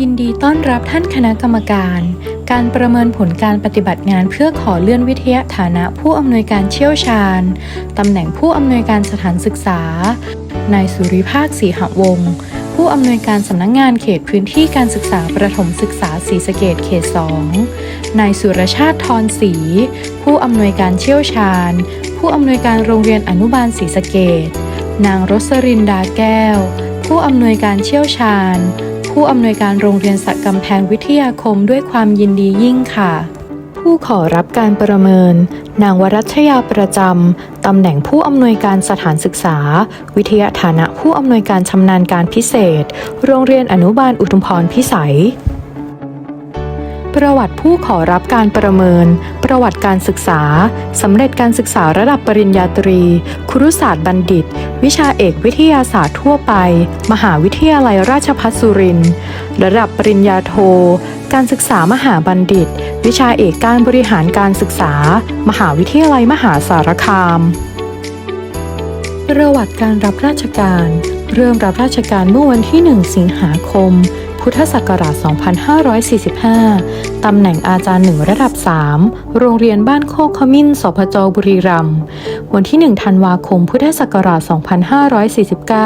ยินดีต้อนรับท่านคณะกรรมการ การประเมินผลการปฏิบัติงานเพื่อขอเลื่อนวิทยาฐานะผู้อำนวยการเชี่ยวชาญ ตำแหน่งผู้อำนวยการสถานศึกษา นายสุริภาคศรีหวงศ์ผู้อำนวยการสำนักงงานเขตพื้นที่การศึกษาประถมศึกษาศรีสะเกดเขต 2 นายสุรชาติทรศรี ผู้อำนวยการเชี่ยวชาญ ผู้อำนวยการโรงเรียนอนุบาลศรีสะเกดนางรสรินดาแก้ว ผู้อำนวยการเชี่ยวชาญ ผู้อำนวยการโรงเรียนสักกำแพงวิทยาคมด้วยความยินดียิ่งค่ะ ผู้ขอรับการประเมิน นางวรัชยาประจำตำแหน่งผู้อำนวยการสถานศึกษา วิทยาฐานะผู้อำนวยการชำนาญการพิเศษ โรงเรียนอนุบาลอุทุมพรพิสัย ประวัติผู้ขอรับการประเมิน ประวัติการศึกษา สำเร็จการศึกษาระดับปริญญาตรี ครุศาสตร์บัณฑิต วิชาเอกวิทยาศาสตร์ทั่วไป มหาวิทยาลัยราชภัฏสุรินทร์ระดับปริญญาโท การศึกษามหาบัณฑิต วิชาเอกการบริหารการศึกษา มหาวิทยาลัยมหาสารคาม ประวัติการรับราชการ เริ่มรับราชการเมื่อวันที่ 1 สิงหาคม พุทธศักราช 2545 ตำแหน่งอาจารย์หนึ่งระดับ 3 โรงเรียนบ้านโคกขมิ้น สพจบุรีรัมย์ วันที่ 1 ธันวาคม พุทธศักราช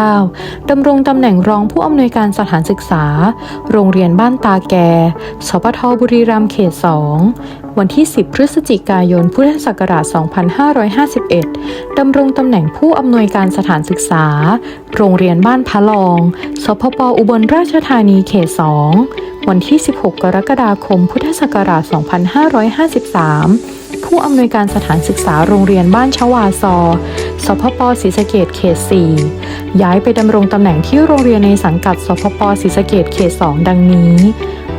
2549 ดำรงตำแหน่งรองผู้อำนวยการสถานศึกษา โรงเรียนบ้านตาแก สพทบุรีรัมย์เขต 2 วันที่ 10 พฤศจิกายน พุทธศักราช 2551 ดำรงตำแหน่งผู้อำนวยการสถานศึกษา โรงเรียนบ้านพะลอง สพปอุบลราชธานีเขต 2 วันที่ 16 กรกฎาคม พุทธศักราช 2553 ผู้อำนวยการสถานศึกษาโรงเรียนบ้านชวาซอ สพปศรีสะเกดเขต 4 ย้ายไปดำรงตำแหน่งที่โรงเรียนในสังกัด สพปศรีสะเกดเขต 2 ดังนี้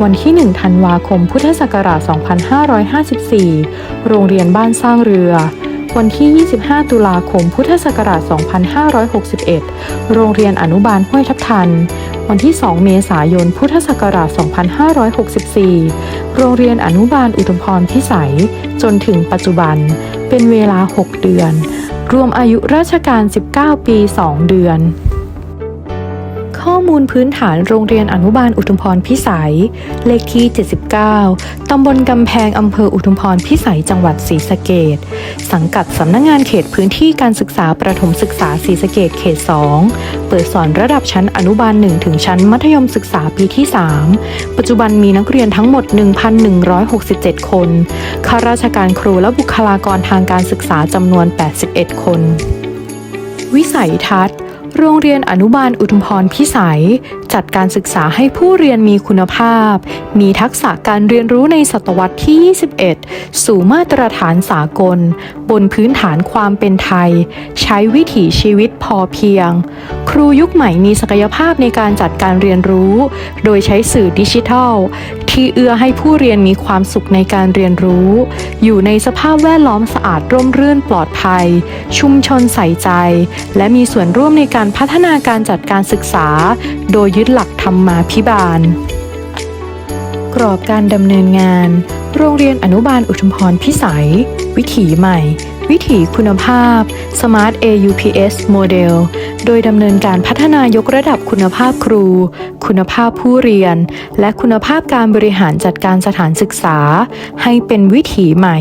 วันที่ 1 ธันวาคม พุทธศักราช 2554 โรงเรียนบ้านสร้างเรือ วันที่ 25 ตุลาคม พุทธศักราช 2561 โรงเรียนอนุบาลห้วยทับทัน วันที่ 2 เมษายน พุทธศักราช 2564 โรงเรียนอนุบาลอุทุมพรพิสัย จนถึงปัจจุบัน เป็นเวลา 6 เดือน รวมอายุราชการ 19 ปี 2 เดือน ข้อมูลพื้นฐานโรงเรียนอนุบาลอุทุมพรพิสัย เลขที่ 79 ตำบลกำแพงอำเภออุทุมพรพิสัย จังหวัดศรีสะเกดสังกัดสำนักงงานเขตพื้นที่การศึกษาประถมศึกษาศรีสะเกดเขต 2 เปิดสอนระดับชั้นอนุบาล 1 ถึงชั้นมัธยมศึกษาปีที่ 3 ปัจจุบันมีนักเรียนทั้งหมด 1,167 คน ข้าราชการครูและบุคลากรทางการศึกษาจำนวน 81 คนวิสัยทัศน์ โรงเรียนอนุบาลอุทุมพรพิสัย จัดการศึกษาให้ผู้เรียนมีคุณภาพ มีทักษะการเรียนรู้ในศตวรรษที่ 21 สู่มาตรฐานสากล บนพื้นฐานความเป็นไทย ใช้วิถีชีวิตพอเพียง ครูยุคใหม่มีศักยภาพในการจัดการเรียนรู้ โดยใช้สื่อดิจิทัล ที่เอื้อให้ผู้เรียนมีความสุขในการเรียนรู้ อยู่ในสภาพแวดล้อมสะอาดร่มรื่นปลอดภัย ชุมชนใส่ใจ และมีส่วนร่วมในการพัฒนาการจัดการศึกษา โดยยึดหลักธรรมาภิบาล กรอบการดำเนินงาน โรงเรียนอนุบาลอุทุมพรพิสัย วิถีใหม่ วิถีคุณภาพ Smart AUPS Model โดยดำเนินการพัฒนายกระดับคุณภาพครู คุณภาพผู้เรียน และคุณภาพการบริหารจัดการสถานศึกษา ให้เป็นวิถีใหม่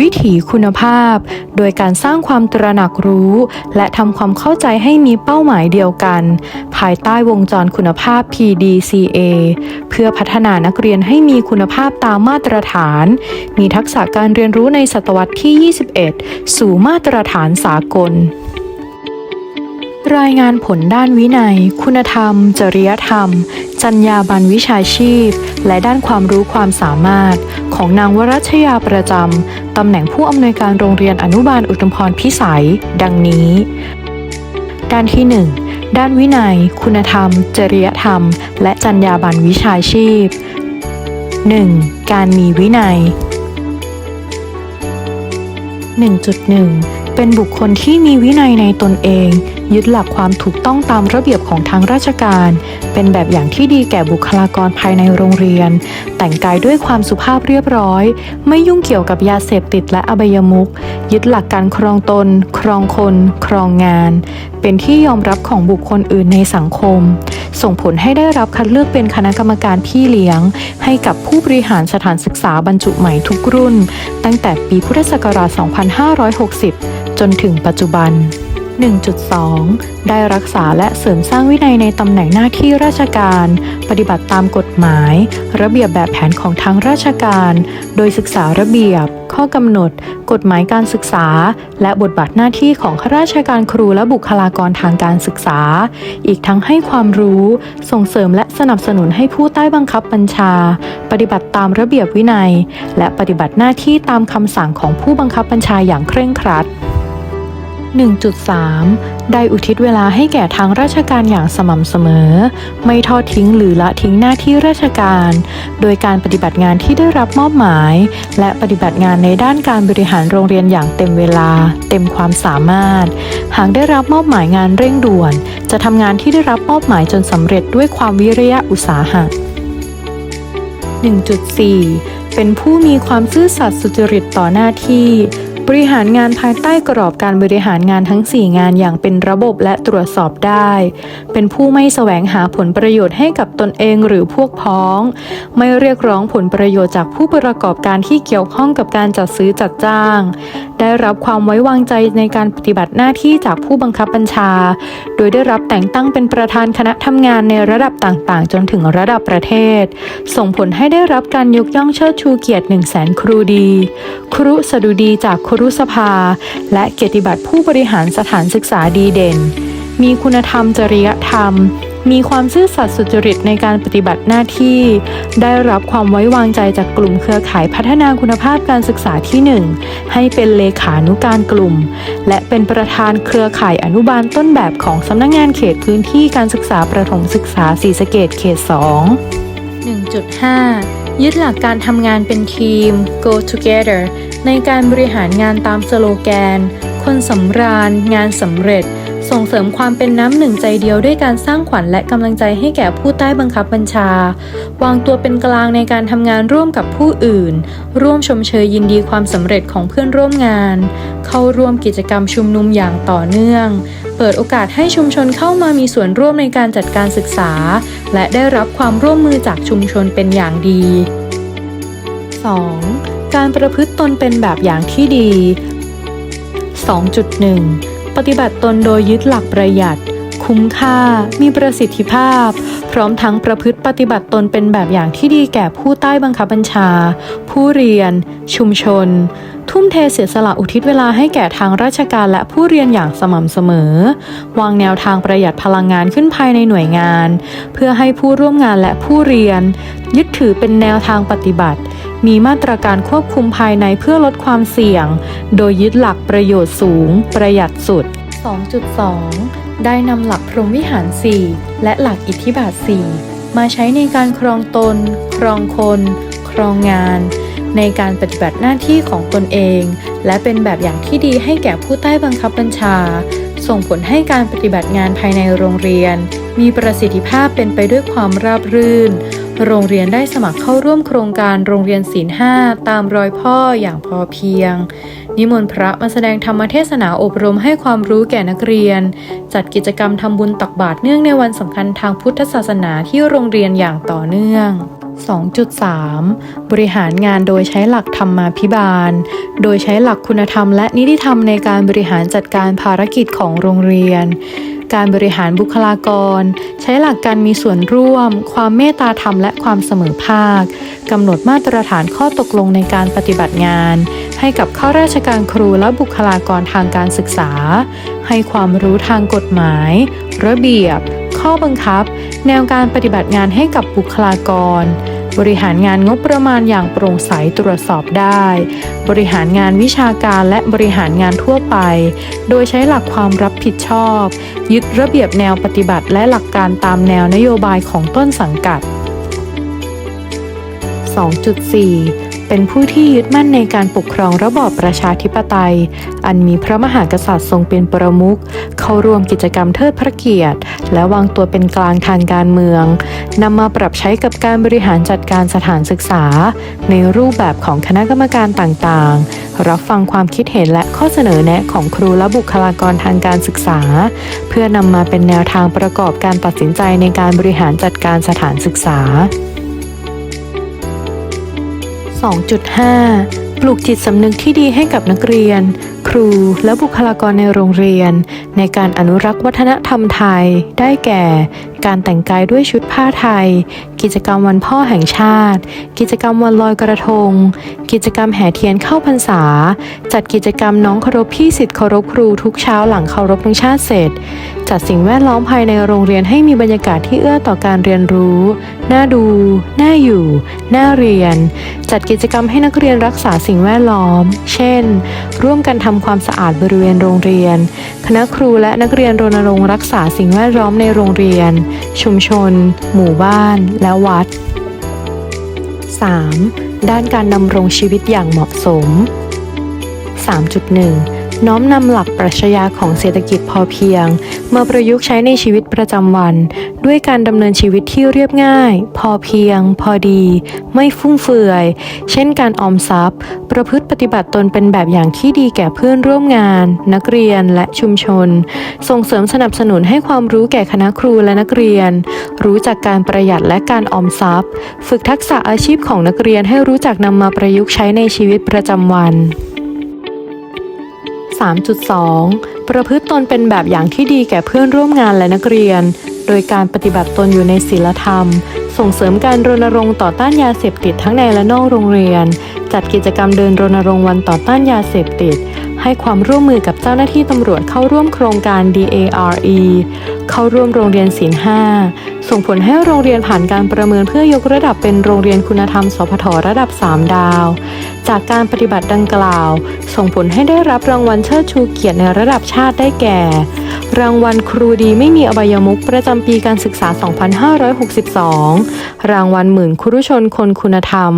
วิถีคุณภาพ โดยการสร้างความตระหนักรู้ และทำความเข้าใจให้มีเป้าหมายเดียวกัน ภายใต้วงจรคุณภาพ PDCA เพื่อพัฒนานักเรียนให้มีคุณภาพตามมาตรฐาน มีทักษะการเรียนรู้ในศตวรรษที่ 21 สู่มาตรฐานสากล รายงานผลด้านวินัย คุณธรรม จริยธรรม จรรยาบรรณวิชาชีพ และด้านความรู้ความสามารถ ของนางวรัชยาประจำ ตำแหน่งผู้อำนวยการโรงเรียนอนุบาลอุทุมพรพิสัย ดังนี้ ด้านที่ 1 ด้านวินัย คุณธรรม จริยธรรม และจรรยาบรรณวิชาชีพ 1. การมีวินัย 1.1 เป็นบุคคลที่มีวินัยในตนเอง ยึดหลักความถูกต้องตามระเบียบของทางราชการ เป็นแบบอย่างที่ดีแก่บุคลากรภายในโรงเรียน แต่งกายด้วยความสุภาพเรียบร้อย ไม่ยุ่งเกี่ยวกับยาเสพติดและอบายมุขยึดหลักการครองตน ครองคน ครองงาน เป็นที่ยอมรับของบุคคลอื่นในสังคม ส่งผลให้ได้รับคัดเลือกเป็นคณะกรรมการพี่เลี้ยง ให้กับผู้บริหารสถานศึกษาบรรจุใหม่ทุกรุ่น ตั้งแต่ปีพุทธศักราช 2560 จนถึงปัจจุบัน 1.2 ได้รักษาและเสริมสร้างวินัยในตำแหน่งหน้าที่ราชการ ปฏิบัติตามกฎหมาย ระเบียบแบบแผนของทางราชการ โดยศึกษาระเบียบ ข้อกำหนด กฎหมายการศึกษา และบทบาทหน้าที่ของข้าราชการครูและบุคลากรทางการศึกษา อีกทั้งให้ความรู้ ส่งเสริมและสนับสนุนให้ผู้ใต้บังคับบัญชา ปฏิบัติตามระเบียบวินัย และปฏิบัติหน้าที่ตามคำสั่งของผู้บังคับบัญชาอย่างเคร่งครัด 1.3 ได้อุทิศเวลาให้แก่ทางราชการอย่างสม่ำเสมอ ไม่ทอดทิ้งหรือละทิ้งหน้าที่ราชการ โดยการปฏิบัติงานที่ได้รับมอบหมาย และปฏิบัติงานในด้านการบริหารโรงเรียนอย่างเต็มเวลา เต็มความสามารถ หากได้รับมอบหมายงานเร่งด่วน จะทำงานที่ได้รับมอบหมายจนสำเร็จด้วยความวิริยะอุตสาหะ 1.4 เป็นผู้มีความซื่อสัตย์สุจริตต่อหน้าที่ บริหารงานภายใต้กรอบการบริหารงานทั้ง 4 งานอย่างเป็นระบบและตรวจสอบได้ เป็นผู้ไม่แสวงหาผลประโยชน์ให้กับตนเองหรือพวกพ้อง ไม่เรียกร้องผลประโยชน์จากผู้ประกอบการที่เกี่ยวข้องกับการจัดซื้อจัดจ้าง ได้รับความไว้วางใจในการปฏิบัติหน้าที่จากผู้บังคับบัญชา โดยได้รับแต่งตั้งเป็นประธานคณะทำงานในระดับต่างๆ จนถึงระดับประเทศ ส่งผลให้ได้รับการยกย่องเชิดชูเกียรติ1 0 0 0 0แสนครูดี ครุสดุดีจากครุสภา และเกียรติบัตรผู้บริหารสถานศึกษาดีเด่น มีคุณธรรมจริยธรรม มีความซื่อสัตย์สุจริตในการปฏิบัติหน้าที่ ได้รับความไว้วางใจจากกลุ่มเครือข่ายพัฒนาคุณภาพการศึกษาที่ 1 ให้เป็นเลขานุการกลุ่ม และเป็นประธานเครือข่ายอนุบาลต้นแบบของสำนักงงานเขตพื้นที่การศึกษาประถมศึกษาศรีสะเกดเขต 2 1.5ยึดหลักการทำงานเป็นทีม go together ในการบริหารงานตามสโลแกน คนสำราญ งานสำเร็จ ส่งเสริมความเป็นน้ำหนึ่งใจเดียวด้วยการสร้างขวัญและกำลังใจให้แก่ผู้ใต้บังคับบัญชา วางตัวเป็นกลางในการทำงานร่วมกับผู้อื่น ร่วมชมเชยยินดีความสำเร็จของเพื่อนร่วมงาน เข้าร่วมกิจกรรมชุมนุมอย่างต่อเนื่อง เปิดโอกาสให้ชุมชนเข้ามามีส่วนร่วมในการจัดการศึกษา และได้รับความร่วมมือจากชุมชนเป็นอย่างดี 2. การประพฤติตนเป็นแบบอย่างที่ดี 2.1 ปฏิบัติตนโดยยึดหลักประหยัด คุ้มค่า มีประสิทธิภาพ พร้อมทั้งประพฤติปฏิบัติตนเป็นแบบอย่างที่ดีแก่ผู้ใต้บังคับบัญชา ผู้เรียน ชุมชน ทุ่มเทเสียสละอุทิศเวลาให้แก่ทางราชการและผู้เรียนอย่างสม่ำเสมอ วางแนวทางประหยัดพลังงานขึ้นภายในหน่วยงาน เพื่อให้ผู้ร่วมงานและผู้เรียน ยึดถือเป็นแนวทางปฏิบัติ มีมาตรการควบคุมภายในเพื่อลดความเสี่ยง โดยยึดหลักประโยชน์สูง ประหยัดสุด 2.2 ได้นำหลักพรหมวิหาร 4 และหลักอิทธิบาท 4 มาใช้ในการครองตน ครองคน ครองงาน ในการปฏิบัติหน้าที่ของตนเอง และเป็นแบบอย่างที่ดีให้แก่ผู้ใต้บังคับบัญชา ส่งผลให้การปฏิบัติงานภายในโรงเรียน มีประสิทธิภาพเป็นไปด้วยความราบรื่น โรงเรียนได้สมัครเข้าร่วมโครงการโรงเรียนศีลห้าตามรอยพ่ออย่างพอเพียง นิมนต์พระมาแสดงธรรมเทศนาอบรมให้ความรู้แก่นักเรียน จัดกิจกรรมทำบุญตักบาตรเนื่องในวันสำคัญทางพุทธศาสนาที่โรงเรียนอย่างต่อเนื่อง 2.3 บริหารงานโดยใช้หลักธรรมาภิบาล โดยใช้หลักคุณธรรมและนิติธรรมในการบริหารจัดการภารกิจของโรงเรียน การบริหารบุคลากร ใช้หลักการมีส่วนร่วม ความเมตตาธรรมและความเสมอภาคกำหนดมาตรฐานข้อตกลงในการปฏิบัติงาน ให้กับข้าราชการครูและบุคลากรทางการศึกษา ให้ความรู้ทางกฎหมาย ระเบียบ ข้อบังคับ แนวการปฏิบัติงานให้กับบุคลากร บริหารงานงบประมาณอย่างโปร่งใสตรวจสอบได้ บริหารงานวิชาการและบริหารงานทั่วไป โดยใช้หลักความรับผิดชอบ ยึดระเบียบแนวปฏิบัติและหลักการตามแนวนโยบายของต้นสังกัด 2.4 เป็นผู้ที่ยึดมั่นในการปกครองระบอบประชาธิปไตย อันมีพระมหากษัตริย์ทรงเป็นประมุข เข้าร่วมกิจกรรมเทิดพระเกียรติ และวางตัวเป็นกลางทางการเมือง นำมาปรับใช้กับการบริหารจัดการสถานศึกษา ในรูปแบบของคณะกรรมการต่างๆ รับฟังความคิดเห็นและข้อเสนอแนะของครูและบุคลากรทางการศึกษา เพื่อนำมาเป็นแนวทางประกอบการตัดสินใจในการบริหารจัดการสถานศึกษา 2.5 ปลูกจิตสำนึกที่ดีให้กับนักเรียน ครูและบุคลากรในโรงเรียน ในการอนุรักษ์วัฒนธรรมไทย ได้แก่ การแต่งกายด้วยชุดผ้าไทย กิจกรรมวันพ่อแห่งชาติ กิจกรรมวันลอยกระทง กิจกรรมแห่เทียนเข้าพรรษา จัดกิจกรรมน้องเคารพพี่สิทธิ์เคารพครูทุกเช้าหลังเคารพธงชาติเสร็จจัดสิ่งแวดล้อมภายในโรงเรียนให้มีบรรยากาศที่เอื้อต่อการเรียนรู้ น่าดู น่าอยู่ น่าเรียน จัดกิจกรรมให้นักเรียนรักษาสิ่งแวดล้อม เช่น ร่วมกันทำความสะอาดบริเวณโรงเรียน คณะครูและนักเรียนรณรงค์รักษาสิ่งแวดล้อมในโรงเรียน ชุมชน หมู่บ้าน และวัด 3. ด้านการดำรงชีวิตอย่างเหมาะสม 3.1 น้อมนำหลักปรัชญาของเศรษฐกิจพอเพียง มาประยุกต์ใช้ในชีวิตประจำวัน ด้วยการดำเนินชีวิตที่เรียบง่าย พอเพียง พอดี ไม่ฟุ่มเฟือย เช่นการออมทรัพย์ ประพฤติปฏิบัติตนเป็นแบบอย่างที่ดีแก่เพื่อนร่วมงาน นักเรียนและชุมชน ส่งเสริมสนับสนุนให้ความรู้แก่คณะครูและนักเรียน รู้จักการประหยัดและการออมทรัพย์ ฝึกทักษะอาชีพของนักเรียนให้รู้จักนำมาประยุกต์ใช้ในชีวิตประจำวัน 3.2 ประพฤติตนเป็นแบบอย่างที่ดีแก่เพื่อนร่วมงานและนักเรียน โดยการปฏิบัติตนอยู่ในศีลธรรม ส่งเสริมการรณรงค์ต่อต้านยาเสพติดทั้งในและนอกโรงเรียน จัดกิจกรรมเดินรณรงค์วันต่อต้านยาเสพติด ให้ความร่วมมือกับเจ้าหน้าที่ตำรวจเข้าร่วมโครงการ DARE เข้าร่วมโรงเรียนศีล5ส่งผลให้โรงเรียนผ่านการประเมินเพื่อยกระดับเป็นโรงเรียนคุณธรรม สพทระดับ 3 ดาว จากการปฏิบัติดังกล่าว ส่งผลให้ได้รับรางวัลเชิดชูเกียรติในระดับชาติได้แก่ รางวัลครูดีไม่มีอบายมุขประจำปีการศึกษา 2562 รางวัลหมื่นครุชนคนคุณธรรม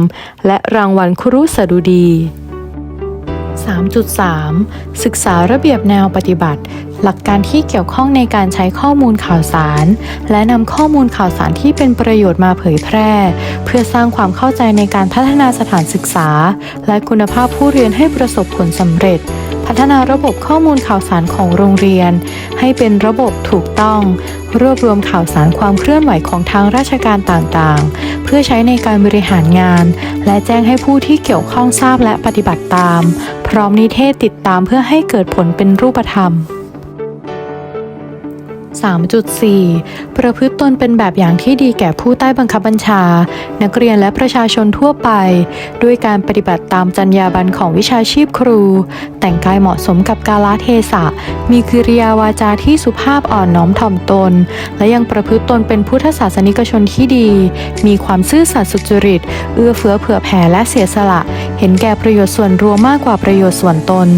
และรางวัลครุสดุดี 3.3 ศึกษาระเบียบแนวปฏิบัติ หลักการที่เกี่ยวข้องในการใช้ข้อมูลข่าวสาร และนำข้อมูลข่าวสารที่เป็นประโยชน์มาเผยแพร่ เพื่อสร้างความเข้าใจในการพัฒนาสถานศึกษา และคุณภาพผู้เรียนให้ประสบผลสำเร็จ พัฒนาระบบข้อมูลข่าวสารของโรงเรียน ให้เป็นระบบถูกต้อง รวบรวมข่าวสารความเคลื่อนไหวของทางราชการต่างๆ เพื่อใช้ในการบริหารงาน และแจ้งให้ผู้ที่เกี่ยวข้องทราบและปฏิบัติตาม พร้อมนิเทศติดตามเพื่อให้เกิดผลเป็นรูปธรรม 3.4 ประพฤติตนเป็นแบบอย่างที่ดีแก่ผู้ใต้บังคับบัญชา นักเรียนและประชาชนทั่วไป ด้วยการปฏิบัติตามจรรยาบรรณของวิชาชีพครู แต่งกายเหมาะสมกับกาลเทศะ มีกิริยาวาจาที่สุภาพอ่อนน้อมถ่อมตน และยังประพฤติตนเป็นพุทธศาสนิกชนที่ดี มีความซื่อสัตย์สุจริต เอื้อเฟื้อเผื่อแผ่และเสียสละ เห็นแก่ประโยชน์ส่วนรวมมากกว่าประโยชน์ส่วนตน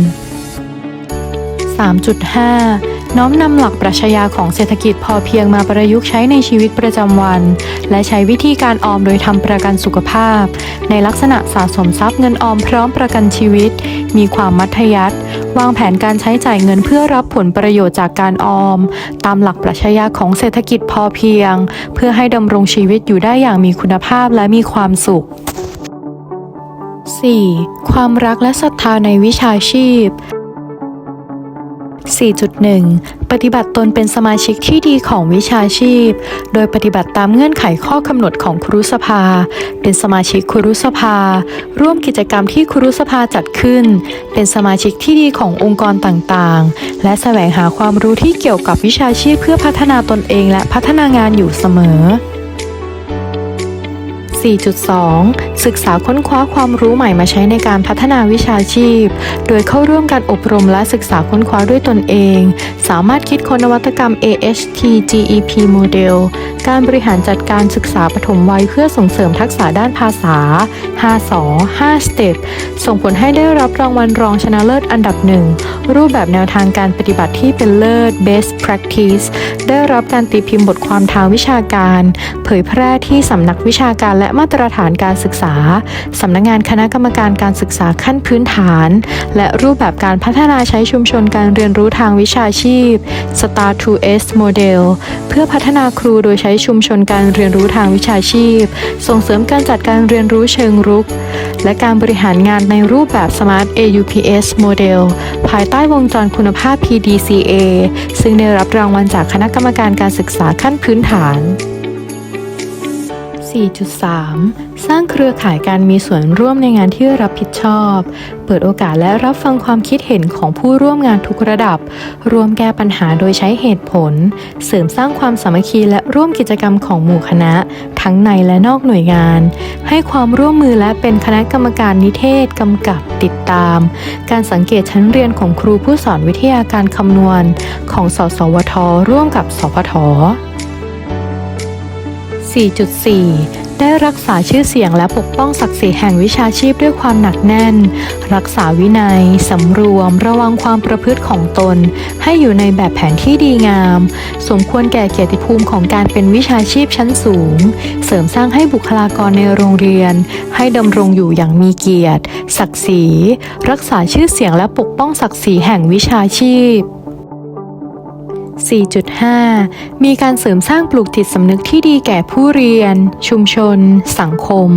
3.5 น้อมนำหลักปรัชญาของเศรษฐกิจพอเพียงมาประยุกต์ใช้ในชีวิตประจำวัน และใช้วิธีการออมโดยทำประกันสุขภาพ ในลักษณะสะสมทรัพย์เงินออมพร้อมประกันชีวิต มีความมัธยัติวางแผนการใช้จ่ายเงินเพื่อรับผลประโยชน์จากการออม ตามหลักปรัชญาของเศรษฐกิจพอเพียง เพื่อให้ดำรงชีวิตอยู่ได้อย่างมีคุณภาพและมีความสุข 4. ความรักและศรัทธาในวิชาชีพ 4.1 ปฏิบัติตนเป็นสมาชิกที่ดีของวิชาชีพ โดยปฏิบัติตามเงื่อนไขข้อกำหนดของครุสภา เป็นสมาชิกครุสภา ร่วมกิจกรรมที่ครุสภาจัดขึ้น เป็นสมาชิกที่ดีขององค์กรต่างๆ และแสวงหาความรู้ที่เกี่ยวกับวิชาชีพเพื่อพัฒนาตนเองและพัฒนางานอยู่เสมอ4.2 ศึกษาค้นคว้าความรู้ใหม่มาใช้ในการพัฒนาวิชาชีพ โดยเข้าร่วมการอบรมและศึกษาค้นคว้าด้วยตนเอง สามารถคิดค้นนวัตกรรม AHT GEP Model การบริหารจัดการศึกษาปฐมวัยเพื่อส่งเสริมทักษะด้านภาษา5สอ5 Step ส่งผลให้ได้รับรางวัลรองชนะเลิศอันดับหนึ่ง รูปแบบแนวทางการปฏิบัติที่เป็นเลิศ Best Practice ได้รับการตีพิมพ์บทความทางวิชาการ เผยแพร่ที่สำนักวิชาการและมาตรฐานการศึกษาา สำนักงงานคณะกรรมการการศึกษาขั้นพื้นฐาน และรูปแบบการพัฒนาใช้ชุมชนการเรียนรู้ทางวิชาชีพ Star 2S Model เพื่อพัฒนาครูโดยใช้ชุมชนการเรียนรู้ทางวิชาชีพ ส่งเสริมการจัดการเรียนรู้เชิงรุก และการบริหารงานในรูปแบบ Smart AUPS Model ภายใต้วงจรคุณภาพ PDCA ซึ่งได้รับรางวัลจากคณะกรรมการการศึกษาขั้นพื้นฐาน 4.3 สร้างเครือข่ายการมีส่วนร่วมในงานที่รับผิดชอบ เปิดโอกาสและรับฟังความคิดเห็นของผู้ร่วมงานทุกระดับ รวมแก้ปัญหาโดยใช้เหตุผล เสริมสร้างความสามัคคีและร่วมกิจกรรมของหมู่คณะ ทั้งในและนอกหน่วยงาน ให้ความร่วมมือและเป็นคณะกรรมการนิเทศกำกับติดตาม การสังเกตชั้นเรียนของครูผู้สอนวิทยาการคำนวณ ของสสวทร่วมกับสพท 4.4 ได้รักษาชื่อเสียงและปกป้องศักดิ์ศรีแห่งวิชาชีพด้วยความหนักแน่น รักษาวินัย สำรวม ระวังความประพฤติของตน ให้อยู่ในแบบแผนที่ดีงาม สมควรแก่เกียรติภูมิของการเป็นวิชาชีพชั้นสูง เสริมสร้างให้บุคลากรในโรงเรียน ให้ดำรงอยู่อย่างมีเกียรติ ศักดิ์ศรี รักษาชื่อเสียงและปกป้องศักดิ์ศรีแห่งวิชาชีพ 4.5 มีการเสริมสร้างปลูกจิตสำนึกที่ดีแก่ผู้เรียน ชุมชน สังคม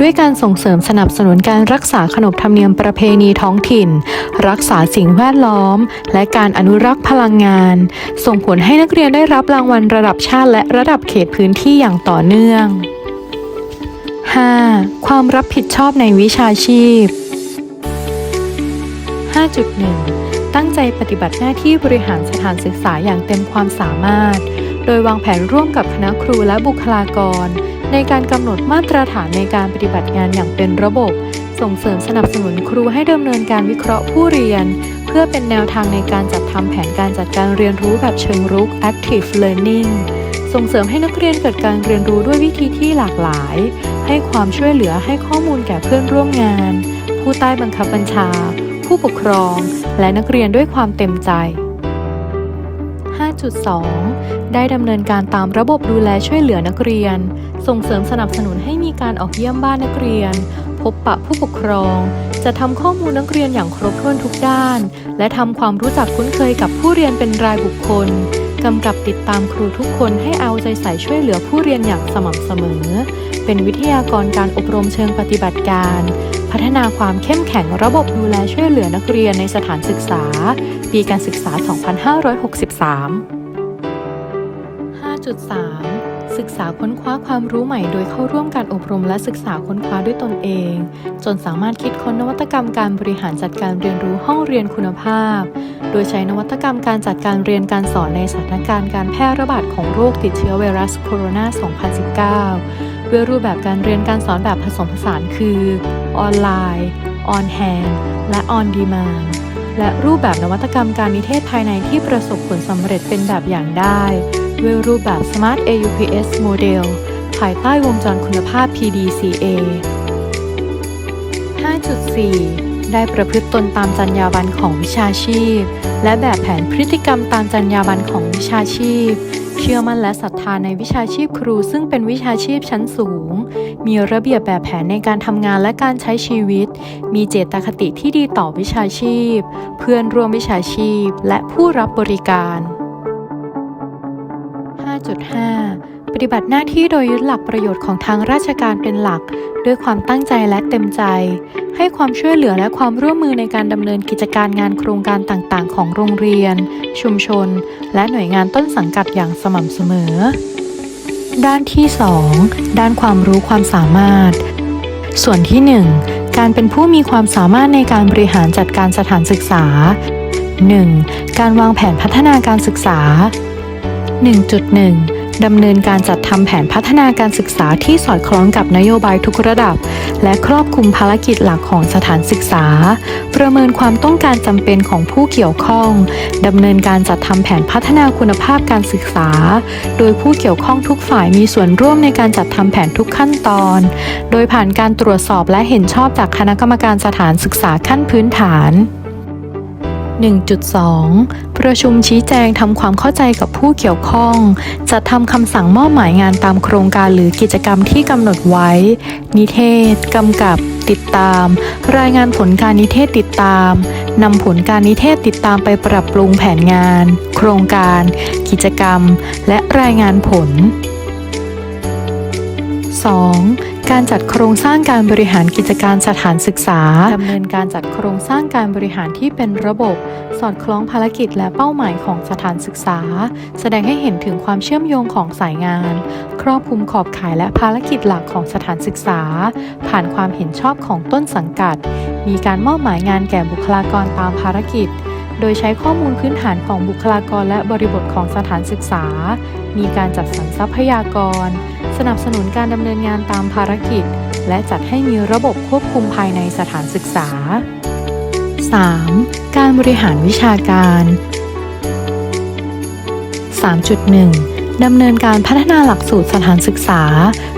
ด้วยการส่งเสริมสนับสนุนการรักษาขนบธรรมเนียมประเพณีท้องถิ่น รักษาสิ่งแวดล้อม และการอนุรักษ์พลังงาน ส่งผลให้นักเรียนได้รับรางวัลระดับชาติและระดับเขตพื้นที่อย่างต่อเนื่อง 5. ความรับผิดชอบในวิชาชีพ 5.1 ตั้งใจปฏิบัติหน้าที่บริหารสถานศึกษาอย่างเต็มความสามารถ โดยวางแผนร่วมกับคณะครูและบุคลากร ในการกำหนดมาตรฐานในการปฏิบัติงานอย่างเป็นระบบ ส่งเสริมสนับสนุนครูให้ดำเนินการวิเคราะห์ผู้เรียน เพื่อเป็นแนวทางในการจัดทำแผนการจัดการเรียนรู้แบบเชิงรุก active learning ส่งเสริมให้นักเรียนเกิดการเรียนรู้ด้วยวิธีที่หลากหลาย ให้ความช่วยเหลือให้ข้อมูลแก่เพื่อนร่วมงาน ผู้ใต้บังคับบัญชา ผู้ปกครอง และนักเรียนด้วยความเต็มใจ 5.2 ได้ดำเนินการตามระบบดูแลช่วยเหลือนักเรียน ส่งเสริมสนับสนุนให้มีการออกเยี่ยมบ้านนักเรียน พบปะผู้ปกครอง จะทำข้อมูลนักเรียนอย่างครบถ้วนทุกด้าน และทำความรู้จักคุ้นเคยกับผู้เรียนเป็นรายบุคคลกำกับติดตามครูทุกคนให้เอาใจใส่ช่วยเหลือผู้เรียนอย่างสม่ำเสมอ เป็นวิทยากรการอบรมเชิงปฏิบัติการ พัฒนาความเข้มแข็งระบบดูแลช่วยเหลือนักเรียนในสถานศึกษา ปีการศึกษา 2563 5.3 ศึกษาค้นคว้าความรู้ใหม่โดยเข้าร่วมการอบรมและศึกษาค้นคว้าด้วยตนเอง จนสามารถคิดค้นนวัตกรรมการบริหารจัดการเรียนรู้ห้องเรียนคุณภาพ โดยใช้นวัตกรรมการจัดการเรียนการสอนในสถานการณ์การแพร่ระบาดของโรคติดเชื้อไวรัสโคโรนา 2019 ด้วยรูปแบบการเรียนการสอนแบบผสมผสานคือออนไลน์ออนแฮนและออนดีมานและรูปแบบนวัตกรรมการนิเทศภายในที่ประสบผลสำเร็จเป็นแบบอย่างได้ ด้วยรูปแบบ Smart AUPS Model ภายใต้วงจรคุณภาพ PDCA 5.4 ได้ประพฤติตนตามจรรยาบรรณของวิชาชีพ และแบบแผนพฤติกรรมตามจรรยาบรรณของวิชาชีพ เชื่อมั่นและศรัทธาในวิชาชีพครู ซึ่งเป็นวิชาชีพชั้นสูง มีระเบียบแบบแผนในการทำงานและการใช้ชีวิต มีเจตคติที่ดีต่อวิชาชีพ เพื่อนร่วมวิชาชีพ และผู้รับบริการ 5.5 ปฏิบัติหน้าที่โดยยึดหลักประโยชน์ของทางราชการเป็นหลัก ด้วยความตั้งใจและเต็มใจ ให้ความช่วยเหลือและความร่วมมือในการดำเนินกิจการงานโครงการต่างๆ ของโรงเรียน ชุมชน และหน่วยงานต้นสังกัดอย่างสม่ำเสมอ ด้านที่ 2 ด้านความรู้ความสามารถ ส่วนที่ 1 การเป็นผู้มีความสามารถในการบริหารจัดการสถานศึกษา 1. การวางแผนพัฒนาการศึกษา 1.1 ดำเนินการจัดทำแผนพัฒนาการศึกษาที่สอดคล้องกับนโยบายทุกระดับ และครอบคลุมภารกิจหลักของสถานศึกษา ประเมินความต้องการจำเป็นของผู้เกี่ยวข้องดำเนินการจัดทำแผนพัฒนาคุณภาพการศึกษา โดยผู้เกี่ยวข้องทุกฝ่ายมีส่วนร่วมในการจัดทำแผนทุกขั้นตอน โดยผ่านการตรวจสอบและเห็นชอบจากคณะกรรมการสถานศึกษาขั้นพื้นฐาน 1.2 ประชุมชี้แจงทำความเข้าใจกับผู้เกี่ยวข้อง จัดทำคำสั่งมอบหมายงานตามโครงการหรือกิจกรรมที่กำหนดไว้ นิเทศกำกับ ติดตาม รายงานผลการนิเทศติดตามนำผลการนิเทศติดตามไปปรับปรุงแผนงาน โครงการ กิจกรรม และรายงานผล 2. การจัดโครงสร้างการบริหารกิจการสถานศึกษาดำเนินการจัดโครงสร้างการบริหารที่เป็นระบบ สอดคล้องภารกิจและเป้าหมายของสถานศึกษา แสดงให้เห็นถึงความเชื่อมโยงของสายงาน ครอบคลุมขอบข่ายและภารกิจหลักของสถานศึกษา ผ่านความเห็นชอบของต้นสังกัด มีการมอบหมายงานแก่บุคลากรตามภารกิจโดยใช้ข้อมูลพื้นฐานของบุคลากรและบริบทของสถานศึกษา มีการจัดสรรทรัพยากร สนับสนุนการดำเนินงานตามภารกิจ และจัดให้มีระบบควบคุมภายในสถานศึกษา 3. การบริหารวิชาการ 3.1 ดำเนินการพัฒนาหลักสูตรสถานศึกษา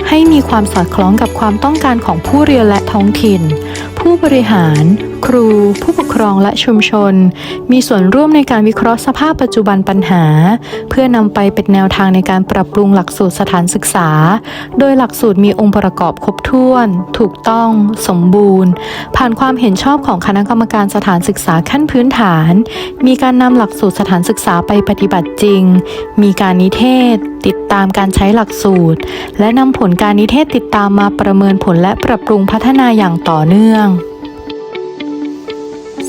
ให้มีความสอดคล้องกับความต้องการของผู้เรียนและท้องถิ่น ผู้บริหาร ครู ผู้ปก ครองและชุมชน มีส่วนร่วมในการวิเคราะห์สภาพปัจจุบันปัญหา เพื่อนำไปเป็นแนวทางในการปรับปรุงหลักสูตรสถานศึกษา โดยหลักสูตรมีองค์ประกอบครบถ้วน ถูกต้อง สมบูรณ์ ผ่านความเห็นชอบของคณะกรรมการสถานศึกษาขั้นพื้นฐาน มีการนำหลักสูตรสถานศึกษาไปปฏิบัติจริง มีการนิเทศ ติดตามการใช้หลักสูตร และนำผลการนิเทศติดตามมาประเมินผลและปรับปรุงพัฒนาอย่างต่อเนื่อง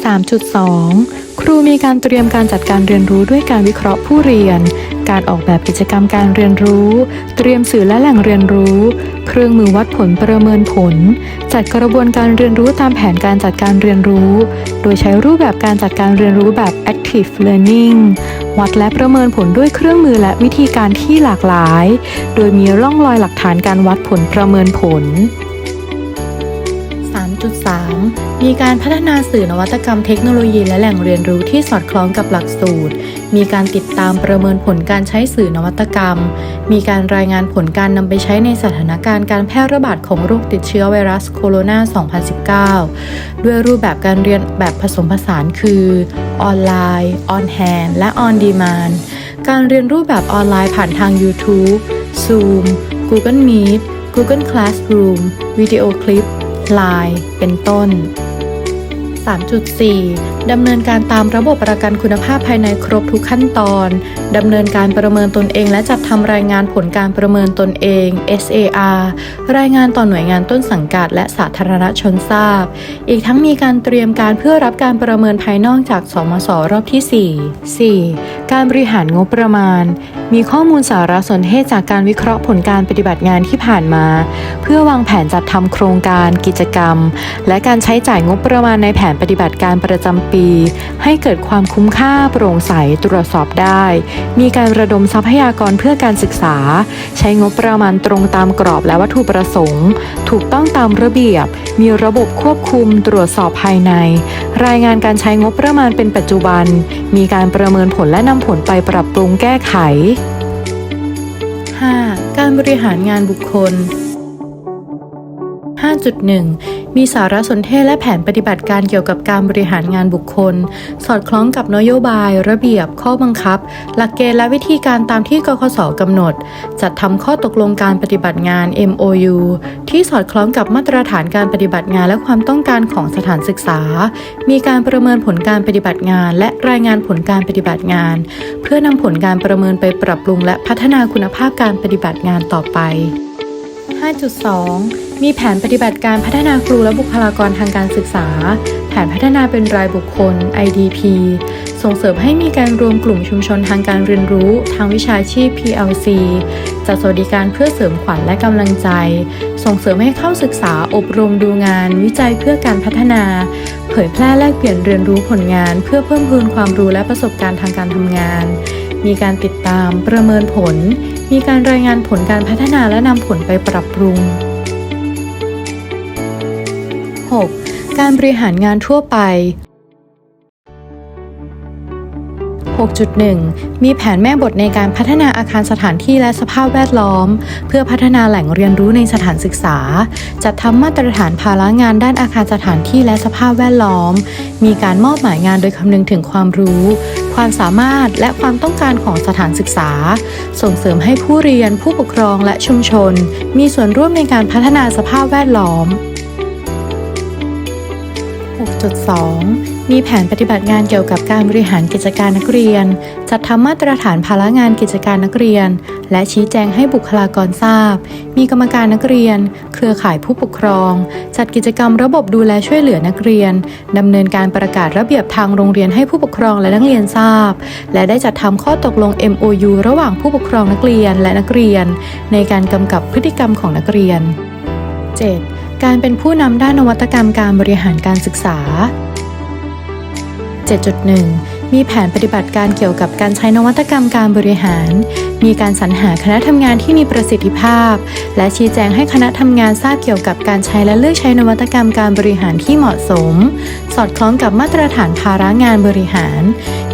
3.2 ครูมีการเตรียมการจัดการเรียนรู้ด้วยการวิเคราะห์ผู้เรียน การออกแบบกิจกรรมการเรียนรู้ เตรียมสื่อและแหล่งเรียนรู้ เครื่องมือวัดผลประเมินผล จัดกระบวนการเรียนรู้ตามแผนการจัดการเรียนรู้ โดยใช้รูปแบบการจัดการเรียนรู้แบบ active learning วัดและประเมินผลด้วยเครื่องมือและวิธีการที่หลากหลาย โดยมีร่องรอยหลักฐานการวัดผลประเมินผล มีการพัฒนาสื่อนวัตกรรมเทคโนโลยีและแหล่งเรียนรู้ที่สอดคล้องกับหลักสูตร มีการติดตามประเมินผลการใช้สื่อนวัตกรรม มีการรายงานผลการนำไปใช้ในสถานการณ์การแพร่ระบาดของโรคติดเชื้อไวรัสโคโรนา 2019 ด้วยรูปแบบการเรียนแบบผสมผสานคือ ออนไลน์ on hand และ on demand การเรียนรูปแบบออนไลน์ผ่านทาง YouTube Zoom Google Meet Google Classroom วิดีโอคลิป Line เป็นต้น 3.4 ดำเนินการตามระบบประกันคุณภาพภายในครบทุกขั้นตอน ดำเนินการประเมินตนเองและจัดทำรายงานผลการประเมินตนเอง SAR รายงานต่อหน่วยงานต้นสังกัดและสาธารณชนทราบ อีกทั้งมีการเตรียมการเพื่อรับการประเมินภายนอกจาก สมสรอบที่ 4 4. การบริหารงบประมาณมีข้อมูลสารสนเทศจากการวิเคราะห์ผลการปฏิบัติงานที่ผ่านมา เพื่อวางแผนจัดทำโครงการ กิจกรรม และการใช้จ่ายงบประมาณในแผนปฏิบัติการประจำปี ให้เกิดความคุ้มค่าโปร่งใสตรวจสอบได้ มีการระดมทรัพยากรเพื่อการศึกษา ใช้งบประมาณตรงตามกรอบและวัตถุประสงค์ ถูกต้องตามระเบียบ มีระบบควบคุมตรวจสอบภายใน รายงานการใช้งบประมาณเป็นปัจจุบัน มีการประเมินผลและนำผลไปปรับปรุงแก้ไข การบริหารงานบุคคล 5.1 มีสารสนเทศและแผนปฏิบัติการเกี่ยวกับการบริหารงานบุคคล สอดคล้องกับนโยบาย ระเบียบ ข้อบังคับ หลักเกณฑ์และวิธีการตามที่กคสกำหนด จัดทำข้อตกลงการปฏิบัติงาน MOU ที่สอดคล้องกับมาตรฐานการปฏิบัติงานและความต้องการของสถานศึกษา มีการประเมินผลการปฏิบัติงาน และรายงานผลการปฏิบัติงาน เพื่อนำผลการประเมินไปปรับปรุงและพัฒนาคุณภาพการปฏิบัติงานต่อไป 5.2 มีแผนปฏิบัติการพัฒนาครูและบุคลากรทางการศึกษา แผนพัฒนาเป็นรายบุคคล IDP ส่งเสริมให้มีการรวมกลุ่มชุมชนทางการเรียนรู้ ทางวิชาชีพ PLC จัดสวัสดิการเพื่อเสริมขวัญและกำลังใจ ส่งเสริมให้เข้าศึกษาอบรมดูงาน วิจัยเพื่อการพัฒนา เผยแพร่แลกเปลี่ยนเรียนรู้ผลงาน เพื่อเพิ่มพูนความรู้และประสบการณ์ทางการทำงาน มีการติดตามประเมินผล มีการรายงานผลการพัฒนาและนำผลไปปรับปรุง การบริหารงานทั่วไป 6.1 มีแผนแม่บทในการพัฒนาอาคารสถานที่และสภาพแวดล้อม เพื่อพัฒนาแหล่งเรียนรู้ในสถานศึกษา จัดทำมาตรฐานภาระงานด้านอาคารสถานที่และสภาพแวดล้อม มีการมอบหมายงานโดยคำนึงถึงความรู้ ความสามารถและความต้องการของสถานศึกษา ส่งเสริมให้ผู้เรียน ผู้ปกครองและชุมชน มีส่วนร่วมในการพัฒนาสภาพแวดล้อม 6.2 มีแผนปฏิบัติงานเกี่ยวกับการบริหารกิจการนักเรียน จัดทำมาตรฐานภาระงานกิจการนักเรียน และชี้แจงให้บุคลากรทราบ มีกรรมการนักเรียน เครือข่ายผู้ปกครอง จัดกิจกรรมระบบดูแลช่วยเหลือนักเรียนดำเนินการประกาศระเบียบทางโรงเรียนให้ผู้ปกครองและนักเรียนทราบ และได้จัดทำข้อตกลง MOU ระหว่างผู้ปกครองนักเรียนและนักเรียน ในการกำกับพฤติกรรมของนักเรียน 7. การเป็นผู้นำด้านนวัตกรรมการบริหารการศึกษา 7.1 มีแผนปฏิบัติการเกี่ยวกับการใช้นวัตกรรมการบริหาร มีการสรรหาคณะทำงานที่มีประสิทธิภาพ และชี้แจงให้คณะทำงานทราบเกี่ยวกับการใช้และเลือกใช้นวัตกรรมการบริหารที่เหมาะสม สอดคล้องกับมาตรฐานภาระงานบริหาร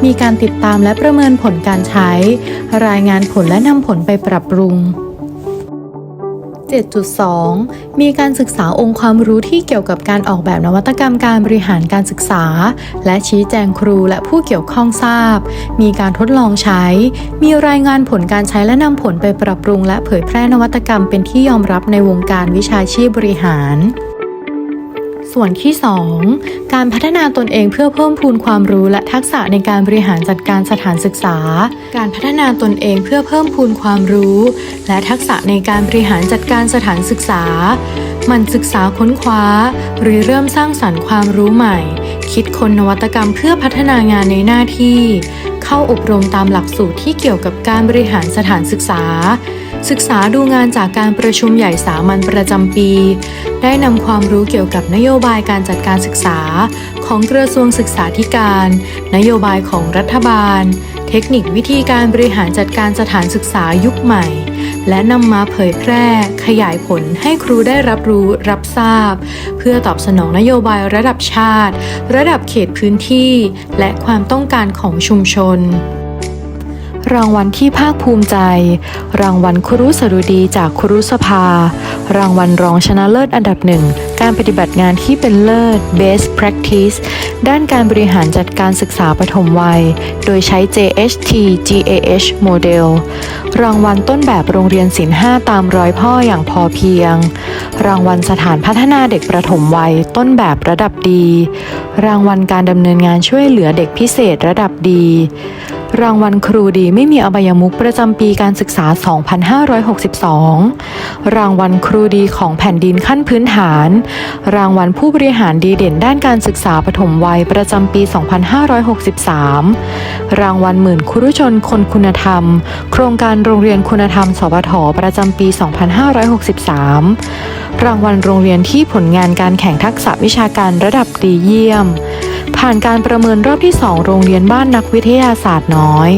มีการติดตามและประเมินผลการใช้ รายงานผลและนำผลไปปรับปรุง 7.2 มีการศึกษาองค์ความรู้ที่เกี่ยวกับการออกแบบนวัตกรรมการบริหารการศึกษา และชี้แจงครูและผู้เกี่ยวข้องทราบ มีการทดลองใช้ มีรายงานผลการใช้และนำผลไปปรับปรุง และเผยแพร่นวัตกรรมเป็นที่ยอมรับในวงการวิชาชีพบริหาร ส่วนที่ 2 การพัฒนาตนเองเพื่อเพิ่มพูนความรู้และทักษะในการบริหารจัดการสถานศึกษา การพัฒนาตนเองเพื่อเพิ่มพูนความรู้ และทักษะในการบริหารจัดการสถานศึกษา มันศึกษาค้นคว้า หรือเริ่มสร้างสรรค์ความรู้ใหม่ คิดค้นนวัตกรรมเพื่อพัฒนางานในหน้าที่ เข้าอบรมตามหลักสูตรที่เกี่ยวกับการบริหารสถานศึกษา ศึกษาดูงานจากการประชุมใหญ่สามัญประจำปี ได้นำความรู้เกี่ยวกับนโยบายการจัดการศึกษา ของกระทรวงศึกษาธิการ นโยบายของรัฐบาล เทคนิควิธีการบริหารจัดการสถานศึกษายุคใหม่ และนำมาเผยแพร่ ขยายผลให้ครูได้รับรู้รับทราบ เพื่อตอบสนองนโยบายระดับชาติ ระดับเขตพื้นที่ และความต้องการของชุมชน รางวัลที่ภาคภูมิใจ รางวัลครุสรุดีจากครุสภา รางวัลรองชนะเลิศอันดับหนึ่ง การปฏิบัติงานที่เป็นเลิศ Best Practice ด้านการบริหารจัดการศึกษาปฐมวัย โดยใช้ JHT GAH Model รางวัลต้นแบบโรงเรียนศิลป์5ตามรอยพ่ออย่างพอเพียง รางวัลสถานพัฒนาเด็กประถมวัย ต้นแบบระดับดี รางวัลการดำเนินงานช่วยเหลือเด็กพิเศษระดับดี รางวัลครูดีไม่มีอบายมุขประจำปีการศึกษา 2562 รางวัลครูดีของแผ่นดินขั้นพื้นฐาน รางวัลผู้บริหารดีเด่นด้านการศึกษาปฐมวัยประจำปี 2563 รางวัลหมื่นครุชนคนคุณธรรม โครงการโรงเรียนคุณธรรมสปทประจำปี 2563 รางวัลโรงเรียนที่ผลงานการแข่งทักษะวิชาการระดับดีเยี่ยม ผ่านการประเมินรอบที่ 2 โรงเรียนบ้านนักวิทยาศาสตร์น้อย